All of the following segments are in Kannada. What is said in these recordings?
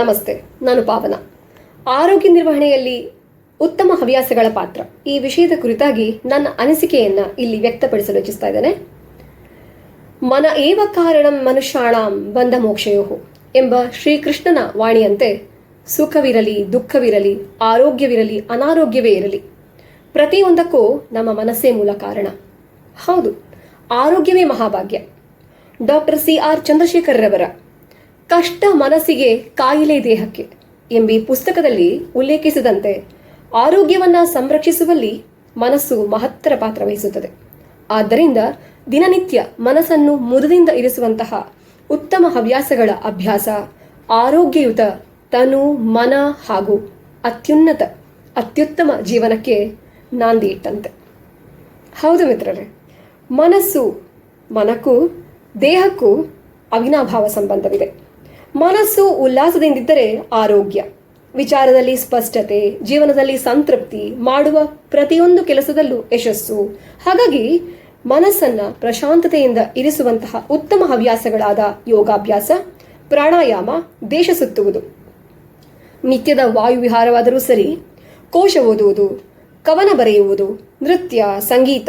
ನಮಸ್ತೆ, ನಾನು ಪಾವನ. ಆರೋಗ್ಯ ನಿರ್ವಹಣೆಯಲ್ಲಿ ಉತ್ತಮ ಹವ್ಯಾಸಗಳ ಪಾತ್ರ. ಈ ವಿಷಯದ ಕುರಿತಾಗಿ ನನ್ನ ಅನಿಸಿಕೆಯನ್ನು ಇಲ್ಲಿ ವ್ಯಕ್ತಪಡಿಸಲು ಇಚ್ಛಿಸ್ತಾ ಇದ್ದೇನೆ. ಮನ ಏವ ಕಾರಣಂ ಮನುಷ್ಯಾಣಂ ಬಂಧ ಮೋಕ್ಷಯೋ ಎಂಬ ಶ್ರೀಕೃಷ್ಣನ ವಾಣಿಯಂತೆ ಸುಖವಿರಲಿ, ದುಃಖವಿರಲಿ, ಆರೋಗ್ಯವಿರಲಿ, ಅನಾರೋಗ್ಯವೇ ಇರಲಿ, ಪ್ರತಿಯೊಂದಕ್ಕೂ ನಮ್ಮ ಮನಸ್ಸೇ ಮೂಲ ಕಾರಣ. ಹೌದು, ಆರೋಗ್ಯವೇ ಮಹಾಭಾಗ್ಯ. ಡಾಕ್ಟರ್ ಸಿ ಆರ್ ಚಂದ್ರಶೇಖರ್ರವರ ಕಷ್ಟ ಮನಸ್ಸಿಗೆ ಕಾಯಿಲೆ ದೇಹಕ್ಕೆ ಎಂಬಿ ಪುಸ್ತಕದಲ್ಲಿ ಉಲ್ಲೇಖಿಸಿದಂತೆ ಆರೋಗ್ಯವನ್ನು ಸಂರಕ್ಷಿಸುವಲ್ಲಿ ಮನಸ್ಸು ಮಹತ್ತರ ಪಾತ್ರ ವಹಿಸುತ್ತದೆ. ಆದ್ದರಿಂದ ದಿನನಿತ್ಯ ಮನಸ್ಸನ್ನು ಮುದದಿಂದ ಇರಿಸುವಂತಹ ಉತ್ತಮ ಹವ್ಯಾಸಗಳ ಅಭ್ಯಾಸ, ಆರೋಗ್ಯಯುತ ತನು, ಮನ ಹಾಗೂ ಅತ್ಯುನ್ನತ, ಅತ್ಯುತ್ತಮ ಜೀವನಕ್ಕೆ ನಾಂದಿ ಇಟ್ಟಂತೆ. ಹೌದು ಮಿತ್ರರೇ, ಮನಸ್ಸು ಮನಕ್ಕೂ ದೇಹಕ್ಕೂ ಅವಿನಾಭಾವ ಸಂಬಂಧವಿದೆ. ಮನಸ್ಸು ಉಲ್ಲಾಸದಿಂದಿದ್ದರೆ ಆರೋಗ್ಯ. ವಿಚಾರದಲ್ಲಿ ಸ್ಪಷ್ಟತೆ, ಜೀವನದಲ್ಲಿ ಸಂತೃಪ್ತಿ ಮಾಡುವ ಪ್ರತಿಯೊಂದು ಕೆಲಸದಲ್ಲೂ ಯಶಸ್ಸು. ಹಾಗಾಗಿ ಮನಸ್ಸನ್ನ ಪ್ರಶಾಂತತೆಯಿಂದ ಇರಿಸುವಂತಹ ಉತ್ತಮ ಹವ್ಯಾಸಗಳಾದ ಯೋಗಾಭ್ಯಾಸ, ಪ್ರಾಣಾಯಾಮ, ದೇಶ ಸುತ್ತುವುದು. ನಿತ್ಯದ ವಾಯುವಿಹಾರವಾದರೂ ಸರಿ, ಕೋಶ ಓದುವುದು, ಕವನ ಬರೆಯುವುದು, ನೃತ್ಯ, ಸಂಗೀತ,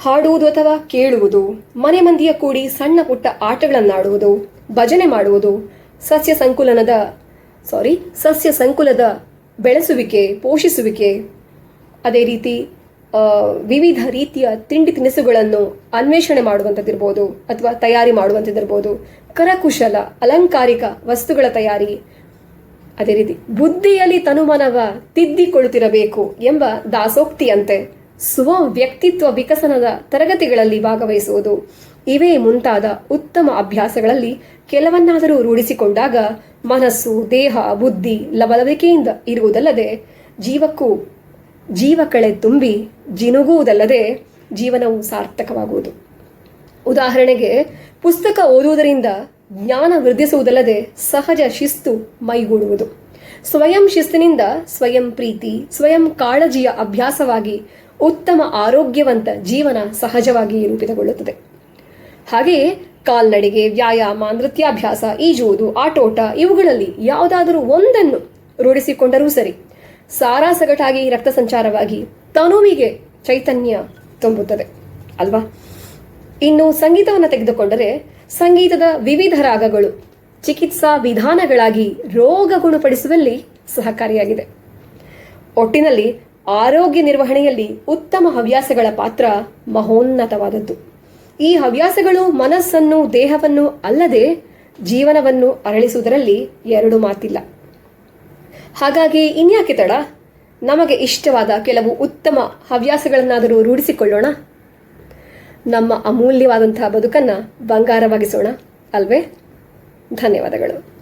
ಹಾಡುವುದು ಅಥವಾ ಕೇಳುವುದು, ಮನೆ ಮಂದಿಯ ಕೂಡಿ ಸಣ್ಣ ಪುಟ್ಟ ಆಟಗಳನ್ನಾಡುವುದು ಭಜನೆ ಮಾಡುವುದು, ಸಸ್ಯ ಸಂಕುಲನದ ಸಾರಿ ಸಸ್ಯ ಸಂಕುಲದ ಬೆಳೆಸುವಿಕೆ, ಪೋಷಿಸುವಿಕೆ. ಅದೇ ರೀತಿ ವಿವಿಧ ರೀತಿಯ ತಿಂಡಿ ತಿನಿಸುಗಳನ್ನು ಅನ್ವೇಷಣೆ ಮಾಡುವಂಥದ್ದಿರ್ಬೋದು, ಅಥವಾ ತಯಾರಿ ಮಾಡುವಂಥದ್ದಿರ್ಬೋದು. ಕರಕುಶಲ, ಅಲಂಕಾರಿಕ ವಸ್ತುಗಳ ತಯಾರಿ. ಅದೇ ರೀತಿ, ಬುದ್ಧಿಯಲ್ಲಿ ತನುಮನವ ತಿದ್ದಿಕೊಳ್ಳುತ್ತಿರಬೇಕು ಎಂಬ ದಾಸೋಕ್ತಿಯಂತೆ. ಸ್ವ ವ್ಯಕ್ತಿತ್ವ ವಿಕಸನದ ತರಗತಿಗಳಲ್ಲಿ ಭಾಗವಹಿಸುವುದು. ಇವೇ ಮುಂತಾದ ಉತ್ತಮ ಅಭ್ಯಾಸಗಳಲ್ಲಿ ಕೆಲವನ್ನಾದರೂ ರೂಢಿಸಿಕೊಂಡಾಗ ಮನಸ್ಸು, ದೇಹ, ಬುದ್ಧಿ ಲವಲವಿಕೆಯಿಂದ ಇರುವುದಲ್ಲದೆ ಜೀವಕ್ಕೂ ಜೀವ ಕಳೆ ತುಂಬಿ ಜಿನುಗುವುದಲ್ಲದೆ ಜೀವನವು ಸಾರ್ಥಕವಾಗುವುದು. ಉದಾಹರಣೆಗೆ, ಪುಸ್ತಕ ಓದುವುದರಿಂದ ಜ್ಞಾನ ವೃದ್ಧಿಸುವುದಲ್ಲದೆ ಸಹಜ ಶಿಸ್ತು ಮೈಗೂಡುವುದು. ಸ್ವಯಂ ಶಿಸ್ತಿನಿಂದ ಸ್ವಯಂ ಪ್ರೀತಿ, ಸ್ವಯಂ ಕಾಳಜಿಯ ಅಭ್ಯಾಸವಾಗಿ ಉತ್ತಮ ಆರೋಗ್ಯವಂತ ಜೀವನ ಸಹಜವಾಗಿ ರೂಪಿತಗೊಳ್ಳುತ್ತದೆ. ಹಾಗೆಯೇ ಕಾಲ್ನಡಿಗೆ, ವ್ಯಾಯಾಮ, ನೃತ್ಯಾಭ್ಯಾಸ, ಈಜುವುದು, ಆಟೋಟ ಇವುಗಳಲ್ಲಿ ಯಾವುದಾದರೂ ಒಂದನ್ನು ರೂಢಿಸಿಕೊಂಡರೂ ಸರಿ, ಸಾರಾಸಗಟಾಗಿ ರಕ್ತ ಸಂಚಾರವಾಗಿ ತನುವಿಗೆ ಚೈತನ್ಯ ತುಂಬುತ್ತದೆ. ಅಲ್ವಾ? ಇನ್ನು ಸಂಗೀತವನ್ನು ತೆಗೆದುಕೊಂಡರೆ ಸಂಗೀತದ ವಿವಿಧ ರಾಗಗಳು ಚಿಕಿತ್ಸಾ ವಿಧಾನಗಳಾಗಿ ರೋಗ ಗುಣಪಡಿಸುವಲ್ಲಿ ಸಹಕಾರಿಯಾಗಿದೆ. ಒಟ್ಟಿನಲ್ಲಿ ಆರೋಗ್ಯ ನಿರ್ವಹಣೆಯಲ್ಲಿ ಉತ್ತಮ ಹವ್ಯಾಸಗಳ ಪಾತ್ರ ಮಹೋನ್ನತವಾದದ್ದು. ಈ ಹವ್ಯಾಸಗಳು ಮನಸ್ಸನ್ನು, ದೇಹವನ್ನು ಅಲ್ಲದೆ ಜೀವನವನ್ನು ಅರಳಿಸುವುದರಲ್ಲಿ ಎರಡು ಮಾತಿಲ್ಲ. ಹಾಗಾಗಿ ಇನ್ಯಾಕೆ ತಡ? ನಮಗೆ ಇಷ್ಟವಾದ ಕೆಲವು ಉತ್ತಮ ಹವ್ಯಾಸಗಳನ್ನಾದರೂ ರೂಢಿಸಿಕೊಳ್ಳೋಣ. ನಮ್ಮ ಅಮೂಲ್ಯವಾದಂತಹ ಬದುಕನ್ನು ಬಂಗಾರವಾಗಿಸೋಣ, ಅಲ್ವೇ? ಧನ್ಯವಾದಗಳು.